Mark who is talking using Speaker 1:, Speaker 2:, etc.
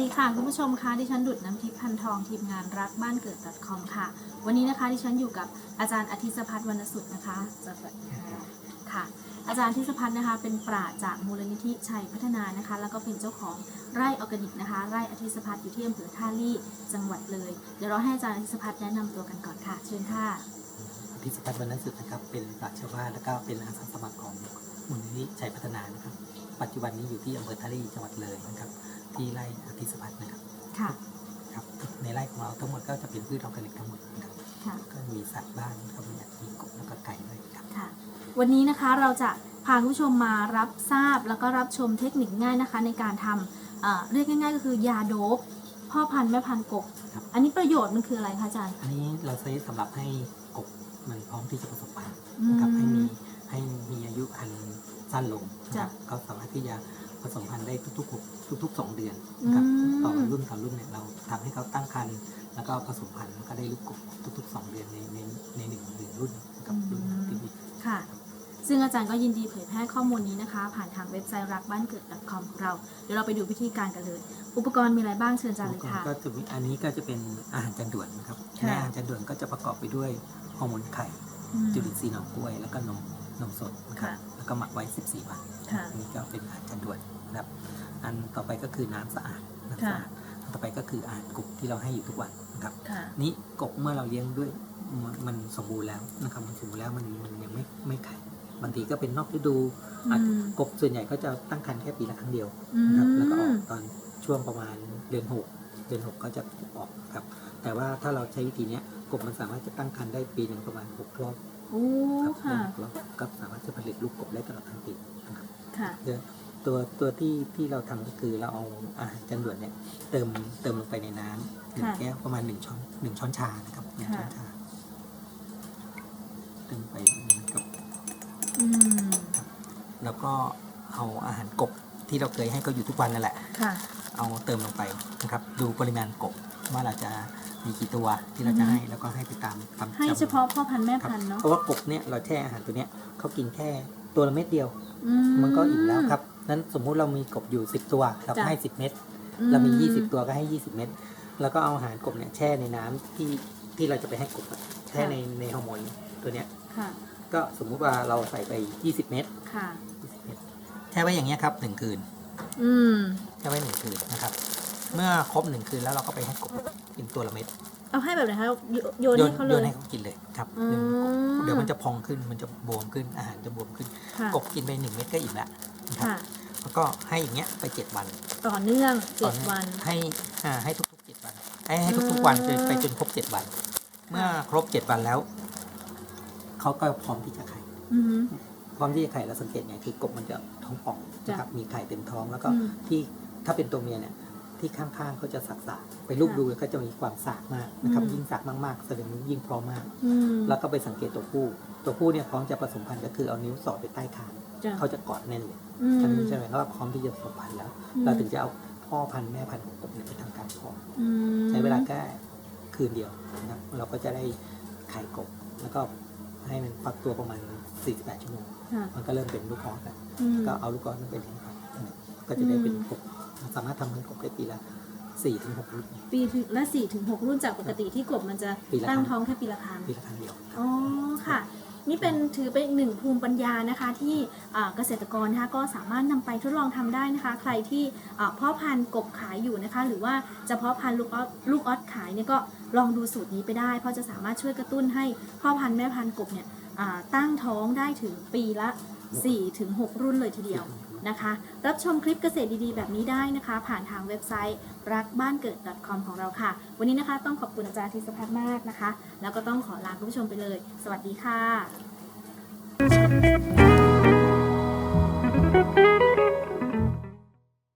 Speaker 1: ดีค่ะคุณผู้ชมคะดิฉันดุดน้ำทิพย์พันทองทีมงานรักบ้านเกิด .com ค่ะ วันนี้นะคะดิฉันอยู่กับอาจารย์อาทิตย์สพัฒน์วรรณสุดนะคะสวัสดีค่ะค่ะ อาจารย์อาทิตย์สพัฒน์นะคะ เป็นปราจากมูลนิธิชัยพัฒนานะคะ แล้วก็เป็นเจ้าของไร่ออร์แกนิกนะคะ ไร่อาทิตย์สพัฒน์อยู่ที่อำเภอท่าลี่จังหวัดเลย เดี๋ยวเราให้อาจารย์อาทิตย์สพัฒน์แนะนำตัวกันก่อนค่ะเชิญค่ะ
Speaker 2: พิสิพัฒน์วรรณสุดนะครับเป็นปราชญ์ชาวบ้านแล้วก็เป็นอาสาสมัครของ มูลนิธิชัยพัฒนานะครับ ปัจจุบันนี้อยู่ที่อำเภอทะเลจังหวัดเลยนะครับ ที่ไร่อภิสพัฒน์นะครับ
Speaker 1: ค่ะ
Speaker 2: ครับในไร่ของเราทั้งหมดก็จะเป็นพืชออร์แกนิกทั้งหมดนะครับ
Speaker 1: ค่ะ
Speaker 2: ก็มีสัตว์บ้านก็มีมีกบแล้วก็ไก่ด้วยครับ
Speaker 1: ค่ะ วันนี้นะคะเราจะพาคุณผู้ชมมารับทราบแล้วก็รับชมเทคนิคง่ายนะคะ ในการทำเอ่อเรียกง่าย ๆ ก็คือยาโดบพ่อพันธุ์แม่พันธุ์กบ
Speaker 2: ครับ
Speaker 1: อันนี้ประโยชน์มันคืออะไรคะอาจารย์
Speaker 2: อันนี้เราใช้สำหรับให้กบมันพร้อมที่จะผสมพันธุ์
Speaker 1: อืม
Speaker 2: นะครับให้มี ให้มีอายุพันธุ์สั้นลงนะครับ
Speaker 1: จ้ะ
Speaker 2: ก็สามารถที่จะผสมพันธุ์ได้ทุกๆหกทุกๆสองเดือนนะครับ
Speaker 1: อืม
Speaker 2: ต่อรุ่นต่อรุ่นเนี่ยเราทำให้เขาตั้งครรภ์แล้วก็ผสมพันธุ์แล้วก็ได้ลูกกบทุกๆสองเดือนในในในหนึ่งหนึ่งรุ่นนะครับรุ่นที่มี
Speaker 1: ค่ะ ซึ่งอาจารย์ก็ยินดีเผยแพร่ข้อมูลนี้นะคะ ผ่านทางเว็บไซต์รักบ้านเกิด .com ของเรา เดี๋ยวเราไปดูวิธีการกันเลย อุปกรณ์มีอะไรบ้างเชิญอาจารย์เลยค่ะ
Speaker 2: ก็จะมีอันนี้ก็จะเป็นอาหารจานด่วนนะครับ
Speaker 1: ค่ะ
Speaker 2: ในอาหารจานด่วนก็จะประกอบไปด้วยฮอร์โมนไข่
Speaker 1: อืม
Speaker 2: จุลินทรีย์หน่อกล้วยแล้วก็นม นมสดนะครับ
Speaker 1: ค่ะ
Speaker 2: แล้วก็หมักไว้ 14 วัน
Speaker 1: ค่ะ
Speaker 2: อันนี้ก็เป็นอาหารจานด่วนนะครับ อันต่อไปก็คือน้ำสะอาดน้ำ
Speaker 1: ค่ะ
Speaker 2: สะอาดอันต่อไปก็คืออาหารกบที่เราให้อยู่ทุกวันนะครับ
Speaker 1: ค่ะ
Speaker 2: นี้กบเมื่อเราเลี้ยงด้วยมันมันสมบูรณ์แล้วนะครับมันสมบูรณ์แล้วมันมันยังไม่ไม่ไข่บางทีก็เป็นนอกฤดูอาจ
Speaker 1: อืม
Speaker 2: กบส่วนใหญ่ก็จะตั้งครรภ์แค่ปีละครั้งเดียว
Speaker 1: อื
Speaker 2: นะครับแล้วก็ออ
Speaker 1: ม
Speaker 2: กตอนช่วงประมาณเดือนหกเดือนหกก็จะออกครับ แต่ว่าถ้าเราใช้วิธีเนี้ยกบมันสามารถจะตั้งครรภ์ได้ปีหนึ่งประมาณหกรอบ
Speaker 1: โอ้
Speaker 2: ครับ
Speaker 1: ค่ะ
Speaker 2: หกรอบก็สามารถจะผลิตลูกกบได้ตลอดทั้งปีนะครับ
Speaker 1: ค่ะ
Speaker 2: เดี๋ยวตัวตัวที่ที่เราทำก็คือเราเอาอาหารจานด่วนเนี่ยเติมเติมลงไปในน้ำหนึ่ง
Speaker 1: ค่ะ
Speaker 2: แก้วประมาณหนึ่งช้อนหนึ่งช้อนชานะครับหนึ่งช้อนชาเติมไปกับ
Speaker 1: อืม
Speaker 2: แล้วก็เอาอาหารกบที่เราเคยให้เขาอยู่ทุกวันนั่นแหละ
Speaker 1: ค่ะ
Speaker 2: เอาเติมลงไปนะครับ ดูปริมาณกบว่าเราจะมีกี่ตัวที่เราจะให้แล้วก็ให้ไปตามตาม
Speaker 1: ให้
Speaker 2: จำนวน
Speaker 1: เฉพาะพ่อพันธุ์แม่
Speaker 2: ครับ
Speaker 1: พันธุ์เนาะ
Speaker 2: เพราะว่ากบเนี่ยเราแช่อาหารตัวเนี้ยเขากินแค่ตัวละเม็ดเดียว
Speaker 1: อื
Speaker 2: มันก็อิ่มแล้วครับนั้นสมมุติเรามีกบอยู่ 10 ตัวเรา
Speaker 1: จ้ะ
Speaker 2: ให้ 10 เม็ด
Speaker 1: อื
Speaker 2: เรามี 20 ตัวก็ให้ 20 เม็ดแล้วก็เอาอาหารกบเนี่ยแช่ในน้ำที่ที่เราจะไปให้กบอะแช่ในในฮอร์โมนตัวเนี้ย
Speaker 1: ค่ะ
Speaker 2: ก็สมมุติว่าเราใส่ไป20เม็ด
Speaker 1: ค่ะ
Speaker 2: 20 เม็ดแช่ไว้อย่างเงี้ยครับหนึ่งคืน
Speaker 1: อืม
Speaker 2: แช่ไว้หนึ่งคืนนะครับ เมื่อครบหนึ่งคืนแล้วเราก็ไปให้กบกินตัวละเม็ด
Speaker 1: เอาให้แบบไหนคะโยโยน
Speaker 2: โย
Speaker 1: ให้
Speaker 2: น
Speaker 1: เขาเล
Speaker 2: โย
Speaker 1: ย
Speaker 2: นให้เขากินเลยครับ
Speaker 1: อืม
Speaker 2: เดี๋ยวมันจะพองขึ้นมันจะบวมขึ้นอาหารจะบวมขึ้น
Speaker 1: ค่ะ
Speaker 2: กบกินไปหนึ่งเม็ดก็อิ่มแล้วนะครับ
Speaker 1: ค่ะ
Speaker 2: แล้วก็ให้อย่างเงี้ยไปเจ็ดวัน
Speaker 1: ต่อเนื่อง
Speaker 2: ต
Speaker 1: เจ็
Speaker 2: อ
Speaker 1: ด
Speaker 2: เย
Speaker 1: วัน
Speaker 2: ให้อ่าให้ทุกๆเจ็ดวัน ให้ให้ทุกๆวันจนไปจนครบเจ็ดวัน เมื่อครบเจ็ดวันแล้วเขาก็พร้อมที่จะไข่
Speaker 1: อือหือ
Speaker 2: พร้อมที่จะไข่แล้วสังเกตไงคือกบมันจะท้องป่อง
Speaker 1: จ้ะ
Speaker 2: นะครับมีไข่เต็มท้องแล้วก็
Speaker 1: อืม
Speaker 2: ที่ถ้าเป็นตัวเมียเนี่ย ที่ข้างๆเขาจะสักสากไปรูป
Speaker 1: ค่ะ
Speaker 2: ดูก็จะมีความสากมากนะครับ
Speaker 1: อืม
Speaker 2: ยิ่งสากมากๆแสดงว่ายิ่งพร้อมมาก
Speaker 1: อืม
Speaker 2: แล้วก็ไปสังเกตตัวผู้ ตัวผู้เนี่ยพร้อมจะผสมพันธุ์ก็คือเอานิ้วสอดไปใต้คาง
Speaker 1: จ้ะ
Speaker 2: เขาจะกอดแน่นเลย
Speaker 1: อืม
Speaker 2: อันนี้ใช่ไหมว่าพร้อมที่จะผสมพันธุ์แล้ว
Speaker 1: อืม
Speaker 2: เราถึงจะเอาพ่อพันธุ์แม่พันธุ์ของกบเนี่ยไปทำการเพาะ
Speaker 1: อืม
Speaker 2: ใช้เวลาแค่คืนเดียวนะครับเราก็จะได้ไข่กบ แล้วก็ให้มันฟักตัวประมาณ 48 ชั่วโมง
Speaker 1: ค่ะ
Speaker 2: มันก็เริ่มเป็นลูกออสแล้ว
Speaker 1: อืม
Speaker 2: ก็เอาลูกออสนั่นไปเลี้ยงครับ ก็จะได้เป็นกบสามารถทำเป็นกบได้ปีละ4ถึง6รุ่น
Speaker 1: ปีถึงละสี่ถึงหกรุ่นจากปกติที่กบมันจะ
Speaker 2: ปีละ
Speaker 1: ตั้ง
Speaker 2: ครั้ง
Speaker 1: ท้องแค่ปีละครั้ง
Speaker 2: ปีละครั้งเดียว
Speaker 1: อ๋อค่ะ นี่เป็นถือเป็นอีกหนึ่งภูมิปัญญานะคะที่อ่าเกษตรกรนะคะก็สามารถนำไปทดลองทำได้นะคะ ใครที่อ่าเพาะพันธุ์กบขายอยู่นะคะ หรือว่าจะเพาะพันธุ์ลูกออสลูกออสขายเนี่ยก็ลองดูสูตรนี้ไปได้ เพราะจะสามารถช่วยกระตุ้นให้พ่อพันธุ์แม่พันธุ์กบเนี่ยอ่าตั้งท้องได้ถึงปีละ4-6ถึง6รุ่นเลยทีเดียว นะคะ รับชมคลิปเกษตรดีๆ แบบนี้ได้นะคะ ผ่านทางเว็บไซต์รักบ้านเกิด .com ของเราค่ะ วันนี้นะคะต้องขอบคุณอาจารย์ทิสพัฒน์มากนะคะ แล้วก็ต้องขอลาคุณผู้ชมไปเลย สวัสดีค่ะ